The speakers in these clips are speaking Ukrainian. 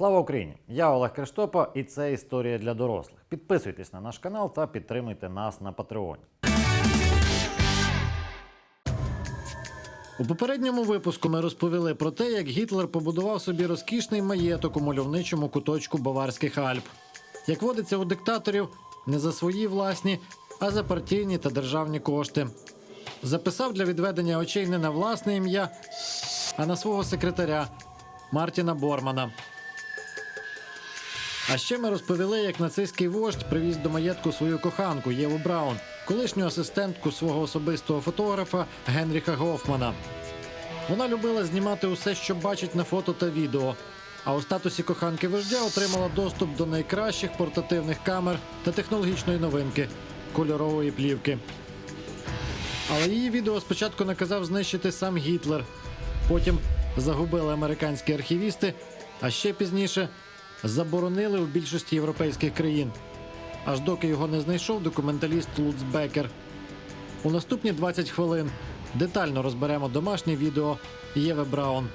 Слава Україні! Я Олег Криштопа, і це історія для дорослих. Підписуйтесь на наш канал та підтримуйте нас на Патреоні. У попередньому випуску ми розповіли про те, як Гітлер побудував собі розкішний маєток у мальовничому куточку Баварських Альп. Як водиться у диктаторів, не за свої власні, а за партійні та державні кошти. Записав для відведення очей не на власне ім'я, а на свого секретаря Мартіна Бормана. А ще ми розповіли, як нацистський вождь привіз до маєтку свою коханку Єву Браун, колишню асистентку свого особистого фотографа Генріха Гофмана. Вона любила знімати усе, що бачить на фото та відео. А у статусі коханки вождя отримала доступ до найкращих портативних камер та технологічної новинки кольорової плівки. Але її відео спочатку наказав знищити сам Гітлер. Потім загубили американські архівісти, а ще пізніше заборонили у більшості європейських країн. Аж доки його не знайшов документаліст Луц Бекер. У наступні 20 хвилин детально розберемо домашнє відео Єви Браун.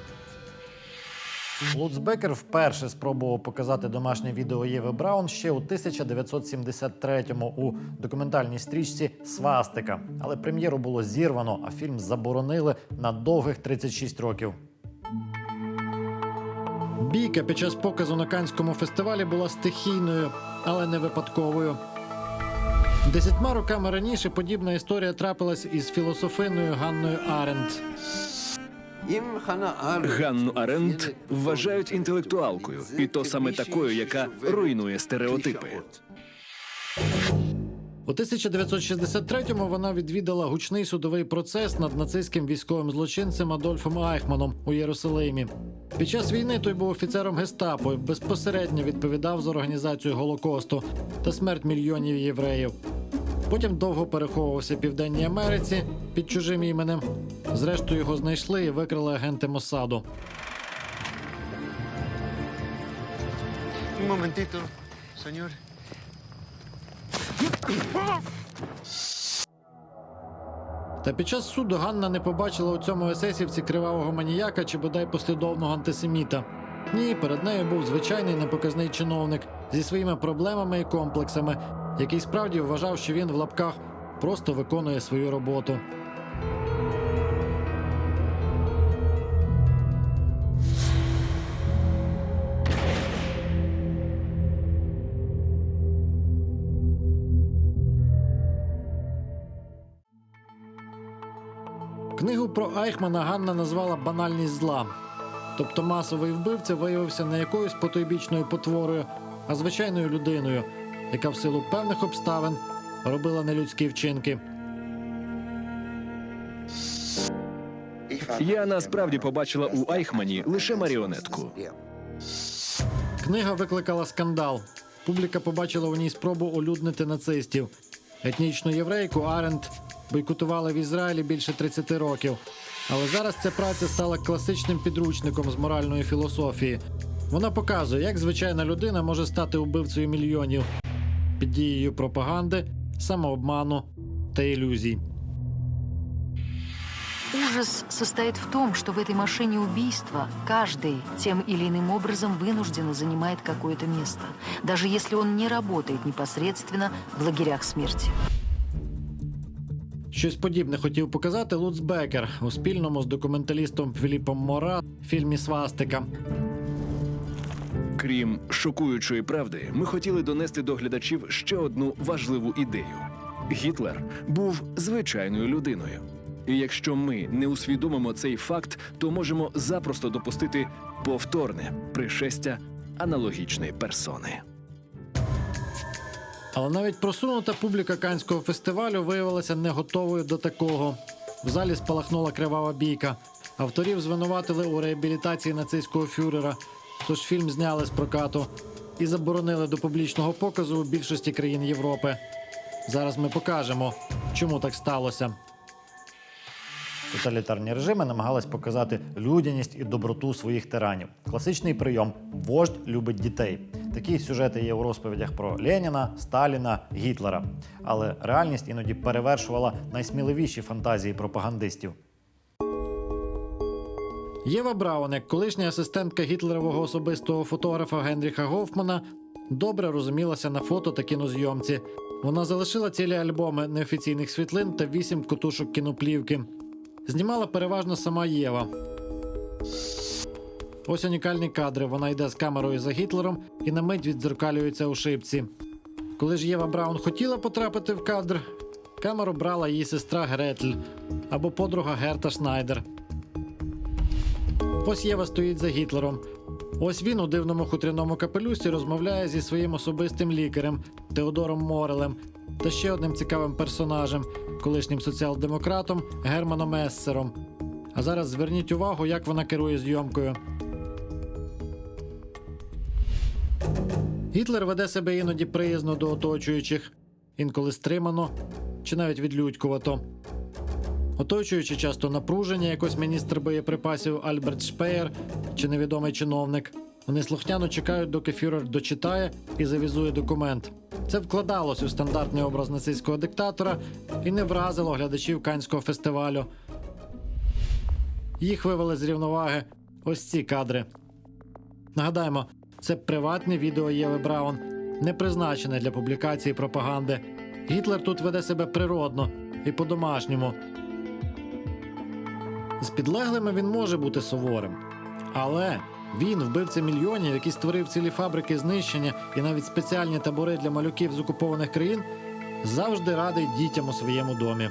Луц Бекер вперше спробував показати домашнє відео Єви Браун ще у 1973-му у документальній стрічці Свастика. Але прем'єру було зірвано, а фільм заборонили на довгих 36 років. Бійка під час показу на Канському фестивалі була стихійною, але не випадковою. Десятьма роками раніше подібна історія трапилась із філософиною Ганною Аренд. Ганну Аренд вважають інтелектуалкою, і то саме такою, яка руйнує стереотипи. У 1963-му вона відвідала гучний судовий процес над нацистським військовим злочинцем Адольфом Айхманом у Єрусалимі. Під час війни той був офіцером гестапо і безпосередньо відповідав за організацію Голокосту та смерть мільйонів євреїв. Потім довго переховувався в Південній Америці під чужим іменем. Зрештою його знайшли і викрили агенти Мосаду. Momentito, señor. Та під час суду Ганна не побачила у цьому есесівці кривавого маніяка чи бодай послідовного антисеміта. Ні, перед нею був звичайний непоказний чиновник зі своїми проблемами і комплексами, який справді вважав, що він в лапках просто виконує свою роботу. Книгу про Айхмана Ганна назвала Банальність зла. Тобто масовий вбивця виявився не якоюсь потойбічною потворою, а звичайною людиною, яка в силу певних обставин робила нелюдські вчинки. Я насправді побачила у Айхмані лише маріонетку. Книга викликала скандал. Публіка побачила у ній спробу олюднити нацистів. Етнічну єврейку Аренд бойкотували в Ізраїлі більше 30 років. Але зараз ця праця стала класичним підручником з моральної філософії. Вона показує, як звичайна людина може стати убивцею мільйонів під дією пропаганди, самообману та ілюзій. Ужас состоит в том, что в этой машине убийства каждый тем или иным образом вынужденно занимает какое-то место, даже если он не работает непосредственно в лагерях смерти. Щось подібне хотів показати Луц Бекер у спільному з документалістом Філіпом Мора фільмі Свастика. Крім шокуючої правди, ми хотіли донести до глядачів ще одну важливу ідею: Гітлер був звичайною людиною. І якщо ми не усвідомимо цей факт, то можемо запросто допустити повторне пришестя аналогічної персони. Але навіть просунута публіка Канського фестивалю виявилася не готовою до такого. В залі спалахнула кривава бійка. Авторів звинуватили у реабілітації нацистського фюрера. Тож фільм зняли з прокату і заборонили до публічного показу у більшості країн Європи. Зараз ми покажемо, чому так сталося. Тоталітарні режими намагались показати людяність і доброту своїх тиранів. Класичний прийом вождь любить дітей. Такі сюжети є у розповідях про Леніна, Сталіна, Гітлера. Але реальність іноді перевершувала найсміливіші фантазії пропагандистів. Єва Браун, як колишня асистентка гітлерового особистого фотографа Генріха Гофмана, добре розумілася на фото та кінозйомці. Вона залишила цілі альбоми неофіційних світлин та вісім котушок кіноплівки. Знімала переважно сама Єва. Ось унікальні кадри. Вона йде з камерою за Гітлером і на мить віддзеркалюється у шибці. Коли ж Єва Браун хотіла потрапити в кадр, камеру брала її сестра Гретль або подруга Герта Шнайдер. Ось Єва стоїть за Гітлером. Ось він у дивному хутряному капелюсі розмовляє зі своїм особистим лікарем Теодором Морелем та ще одним цікавим персонажем, колишнім соціал-демократом Германом Ессером. А зараз зверніть увагу, як вона керує зйомкою. Гітлер веде себе іноді приязно до оточуючих, інколи стримано чи навіть відлюдькувато. Оточуючи часто напруження, якось міністр боєприпасів Альберт Шпеєр чи невідомий чиновник. Вони слухняно чекають, доки фюрер дочитає і завізує документ. Це вкладалось у стандартний образ нацистського диктатора і не вразило глядачів Канського фестивалю. Їх вивели з рівноваги ось ці кадри. Нагадаємо, це приватне відео Єви Браун, не призначене для публікації пропаганди. Гітлер тут веде себе природно і по-домашньому. З підлеглими він може бути суворим. Але він, вбивця мільйонів, який створив цілі фабрики знищення і навіть спеціальні табори для малюків з окупованих країн, завжди радий дітям у своєму домі.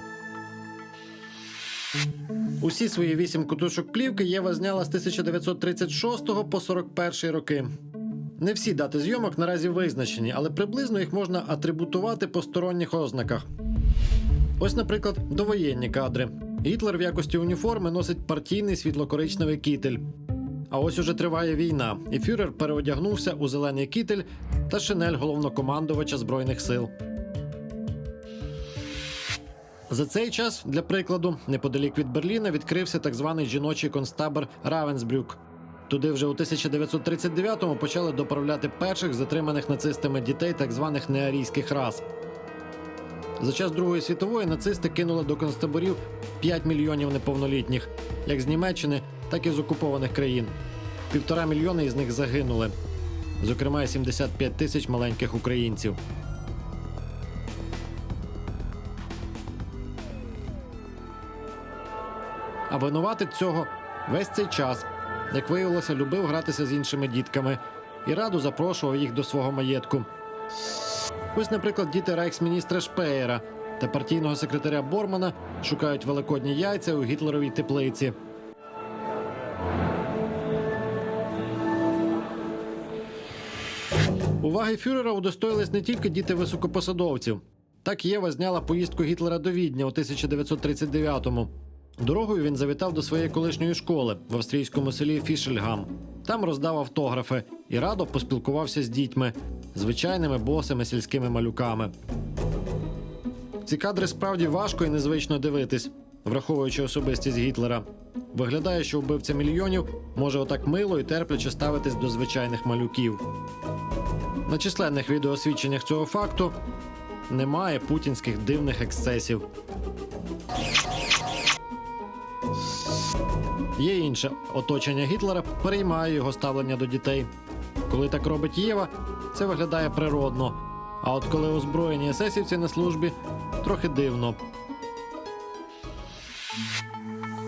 Усі свої вісім кутушок плівки Єва зняла з 1936 по 41 роки. Не всі дати зйомок наразі визначені, але приблизно їх можна атрибутувати по сторонніх ознаках. Ось, наприклад, довоєнні кадри. Гітлер в якості уніформи носить партійний світлокоричневий кітель. А ось уже триває війна, і фюрер переодягнувся у зелений кітель та шинель головнокомандувача збройних сил. За цей час, для прикладу, неподалік від Берліна відкрився так званий жіночий концтабор Равенсбрюк. Туди вже у 1939-му почали доправляти перших затриманих нацистами дітей так званих неарійських рас. За час Другої світової нацисти кинули до концтаборів 5 мільйонів неповнолітніх, як з Німеччини, так і з окупованих країн. Півтора мільйони із них загинули, зокрема, і 75 тисяч маленьких українців. А винуватець цього весь цей час, як виявилося, любив гратися з іншими дітками і раду запрошував їх до свого маєтку. Ось, наприклад, діти рейхсміністра Шпеєра та партійного секретаря Бормана шукають великодні яйця у гітлеровій теплиці. Уваги фюрера удостоїлись не тільки діти високопосадовців. Так Єва зняла поїздку Гітлера до Відня у 1939-му. Дорогою він завітав до своєї колишньої школи в австрійському селі Фішельгам. Там роздав автографи і радо поспілкувався з дітьми, звичайними босими сільськими малюками. Ці кадри справді важко і незвично дивитись, враховуючи особистість Гітлера. Виглядає, що вбивця мільйонів може отак мило і терпляче ставитись до звичайних малюків. На численних відеосвідченнях цього факту немає путінських дивних ексцесів. Є інше оточення Гітлера переймає його ставлення до дітей. Коли так робить Єва, це виглядає природно. А от коли озброєні есесівці на службі, трохи дивно.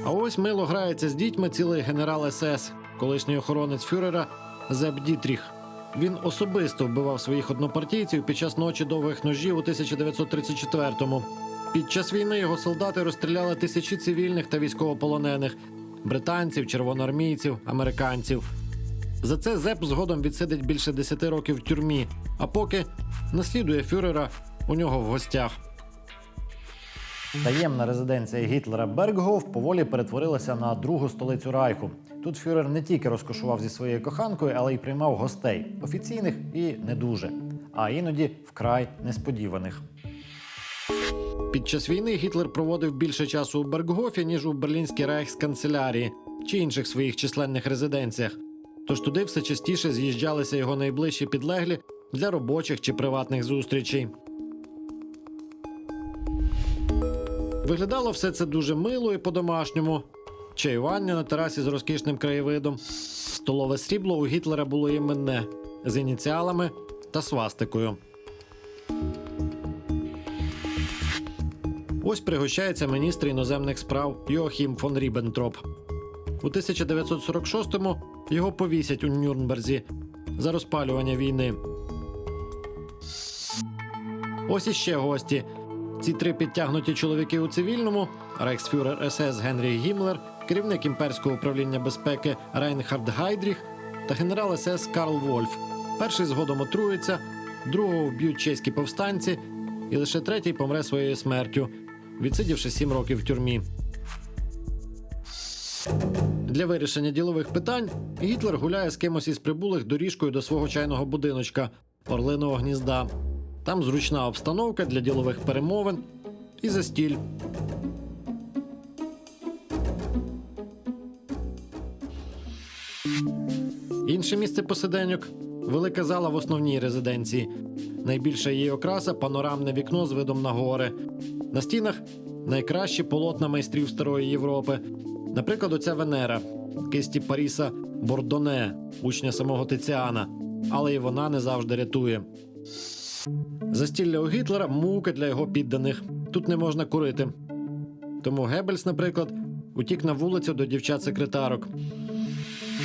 А ось мило грається з дітьми цілий генерал СС, колишній охоронець фюрера Зеп Дітріх. Він особисто вбивав своїх однопартійців під час ночі довгих ножів у 1934-му. Під час війни його солдати розстріляли тисячі цивільних та військовополонених британців, червоноармійців, американців. За це Зеп згодом відсидить більше 10 років в тюрмі, а поки наслідує фюрера у нього в гостях. Таємна резиденція Гітлера Берггоф поволі перетворилася на другу столицю Райху. Тут фюрер не тільки розкошував зі своєю коханкою, але й приймав гостей офіційних і не дуже, а іноді вкрай несподіваних. Під час війни Гітлер проводив більше часу у Берггофі, ніж у берлінській рейхсканцелярії чи інших своїх численних резиденціях. Тож туди все частіше з'їжджалися його найближчі підлеглі для робочих чи приватних зустрічей. Виглядало все це дуже мило і по-домашньому. чаювання на терасі з розкішним краєвидом. Столове срібло у Гітлера було іменне з ініціалами та свастикою. Ось пригощається міністр іноземних справ Йоахім фон Ріббентроп. У 1946-му його повісять у Нюрнберзі за розпалювання війни. Ось іще гості. Ці три підтягнуті чоловіки у цивільному: рейхсфюрер СС Генріх Гіммлер, керівник імперського управління безпеки Рейнхард Гайдріх та генерал СС Карл Вольф. Перший згодом отрується, другого вб'ють чеські повстанці, і лише третій помре своєю смертю, відсидівши сім років в тюрмі. Для вирішення ділових питань Гітлер гуляє з кимось із прибулих доріжкою до свого чайного будиночка Орлиного гнізда. Там зручна обстановка для ділових перемовин і застіль. Інше місце посиденьок велика зала в основній резиденції. Найбільша її окраса панорамне вікно з видом на гори. На стінах найкращі полотна майстрів Старої Європи. Наприклад, оця Венера кисті Паріса Бордоне, учня самого Тиціана. Але і вона не завжди рятує. Застілля у Гітлера мука для його підданих. Тут не можна курити. Тому Геббельс, наприклад, утік на вулицю до дівчат-секретарок.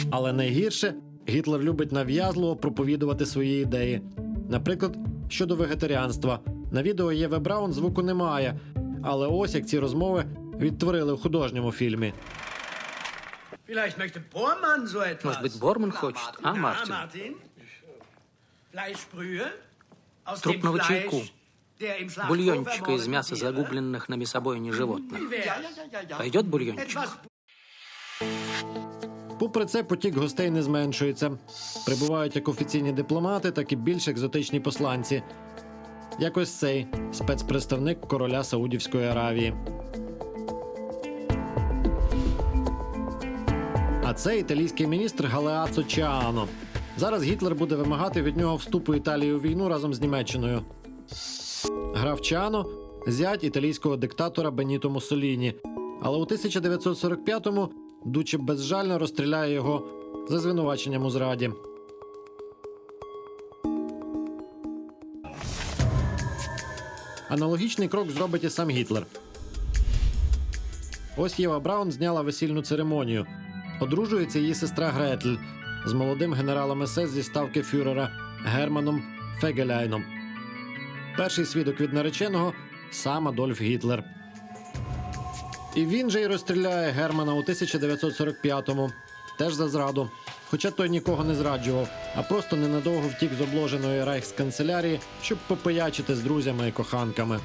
Але найгірше Гітлер любить нав'язливо проповідувати свої ідеї. Наприклад, щодо вегетаріанства. На відео Єве Браун звуку немає, але ось як ці розмови відтворили в художньому фільмі. Vielleicht möchte Bormann so etwas. Может быть, Борман хочет, а, Ja, Мартин? Martin? Fleischbrühe aus Трупного dem Fleisch, чайку. der im Schlachthof Бульончика из ermordeten мяса Tiere. загубленных нами собой не животных. Wie wär's? Пойдет бульончик? Etwas Попри це, потік гостей не зменшується. Прибувають як офіційні дипломати, так і більш екзотичні посланці. Якось цей спецпредставник короля Саудівської Аравії. А це італійський міністр Галеацо Чаано. Зараз Гітлер буде вимагати від нього вступу Італії у війну разом з Німеччиною. Граф Чаано зять італійського диктатора Беніто Муссоліні. Але у 1945-му Дуче безжально розстріляє його за звинуваченням у зраді. Аналогічний крок зробить і сам Гітлер. Ось Єва Браун зняла весільну церемонію. Одружується її сестра Гретль з молодим генералом СС зі ставки фюрера Германом Фегеляйном. Перший свідок від нареченого сам Адольф Гітлер. І він же й розстріляє Германа у 1945-му, теж за зраду. Хоча той нікого не зраджував, а просто ненадовго втік з обложеної рейхсканцелярії, щоб попиячити з друзями і коханками.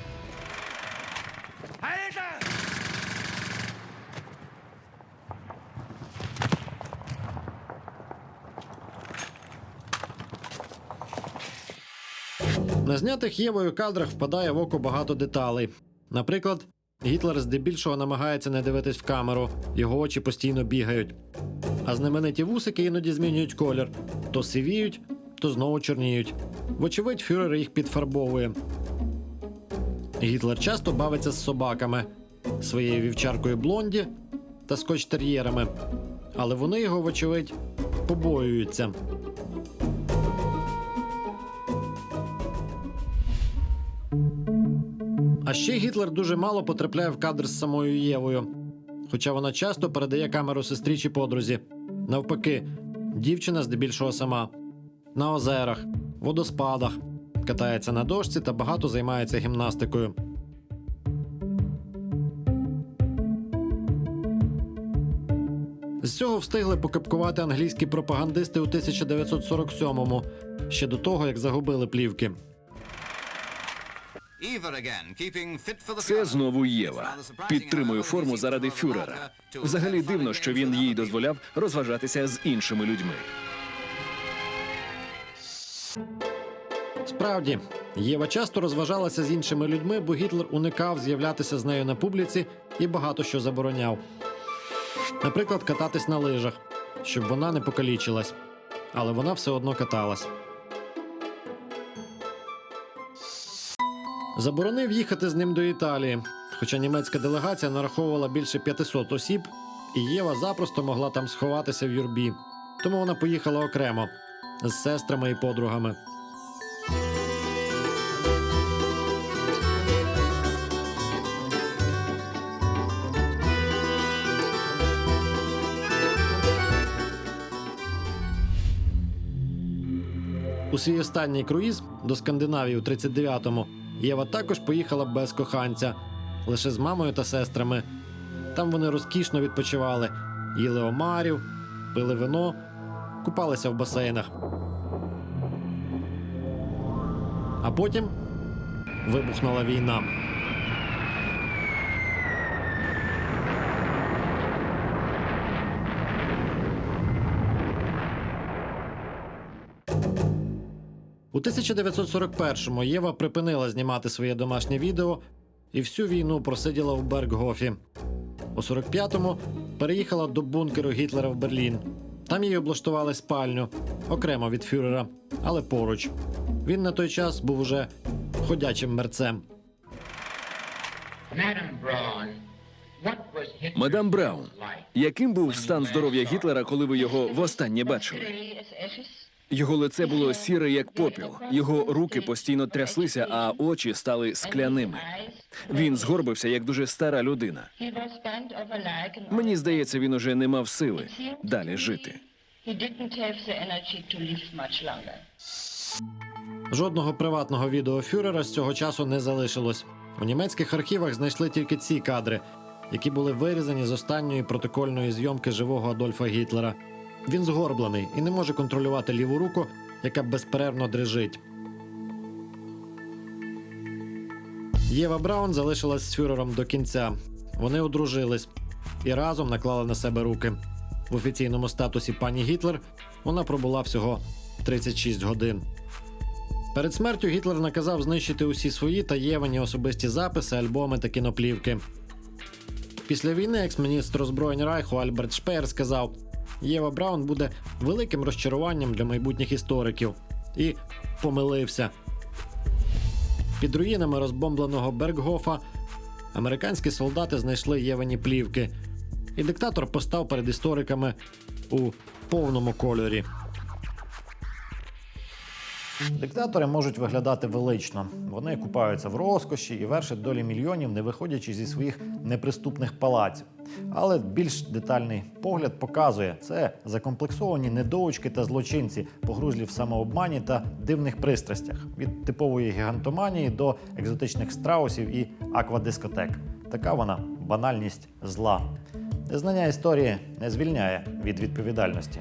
На знятих Євою кадрах впадає в око багато деталей. Наприклад, Гітлер здебільшого намагається не дивитись в камеру, його очі постійно бігають. А знамениті вусики іноді змінюють колір: то сивіють, то знову чорніють. Вочевидь, фюрер їх підфарбовує. Гітлер часто бавиться з собаками, своєю вівчаркою блонді та скотч-тер'єрами. Але вони його, вочевидь, побоюються. А ще Гітлер дуже мало потрапляє в кадр з самою Євою, хоча вона часто передає камеру сестрі чи подрузі. Навпаки, дівчина здебільшого сама на озерах, водоспадах, катається на дошці та багато займається гімнастикою. З цього встигли покапкувати англійські пропагандисти у 1947-му, ще до того, як загубили плівки. Це знову Єва. Підтримує форму заради фюрера. Взагалі дивно, що він їй дозволяв розважатися з іншими людьми. Справді, Єва часто розважалася з іншими людьми, бо Гітлер уникав з'являтися з нею на публіці і багато що забороняв. Наприклад, кататись на лижах, щоб вона не покалічилась. Але вона все одно каталась. Заборонив їхати з ним до Італії, хоча німецька делегація нараховувала більше 500 осіб і Єва запросто могла там сховатися в юрбі. Тому вона поїхала окремо з сестрами і подругами. У свій останній круїз до Скандинавії у 39-му Єва також поїхала без коханця, лише з мамою та сестрами. Там вони розкішно відпочивали, їли омарів, пили вино, купалися в басейнах. А потім вибухнула війна. У 1941-му Єва припинила знімати своє домашнє відео і всю війну просиділа в Берггофі. У 45-му переїхала до бункеру Гітлера в Берлін. Там їй облаштували спальню окремо від фюрера, але поруч. Він на той час був уже ходячим мерцем. Мадам Браун, яким був стан здоров'я Гітлера, коли ви його востаннє бачили? Його лице було сіре, як попіл. Його руки постійно тряслися, а очі стали скляними. Він згорбився, як дуже стара людина. Мені здається, він уже не мав сили далі жити. Жодного приватного відео фюрера з цього часу не залишилось. У німецьких архівах знайшли тільки ці кадри, які були вирізані з останньої протокольної зйомки живого Адольфа Гітлера. Він згорблений і не може контролювати ліву руку, яка безперервно дрижить. Єва Браун залишилась з фюрером до кінця. Вони одружились і разом наклали на себе руки. В офіційному статусі пані Гітлер вона пробула всього 36 годин. Перед смертю Гітлер наказав знищити усі свої та Євані особисті записи, альбоми та кіноплівки. Після війни екс-міністр озброєнь Райху Альберт Шпеєр сказав: Єва Браун буде великим розчаруванням для майбутніх істориків. І помилився. Під руїнами розбомбленого Берггофа американські солдати знайшли Євані плівки, і диктатор постав перед істориками у повному кольорі. Диктатори можуть виглядати велично. Вони купаються в розкоші і вершать долі мільйонів, не виходячи зі своїх неприступних палаців. Але більш детальний погляд показує це закомплексовані недоучки та злочинці, погрузлі в самообмані та дивних пристрастях від типової гігантоманії до екзотичних страусів і аквадискотек. Така вона банальність зла. Незнання історії не звільняє від відповідальності.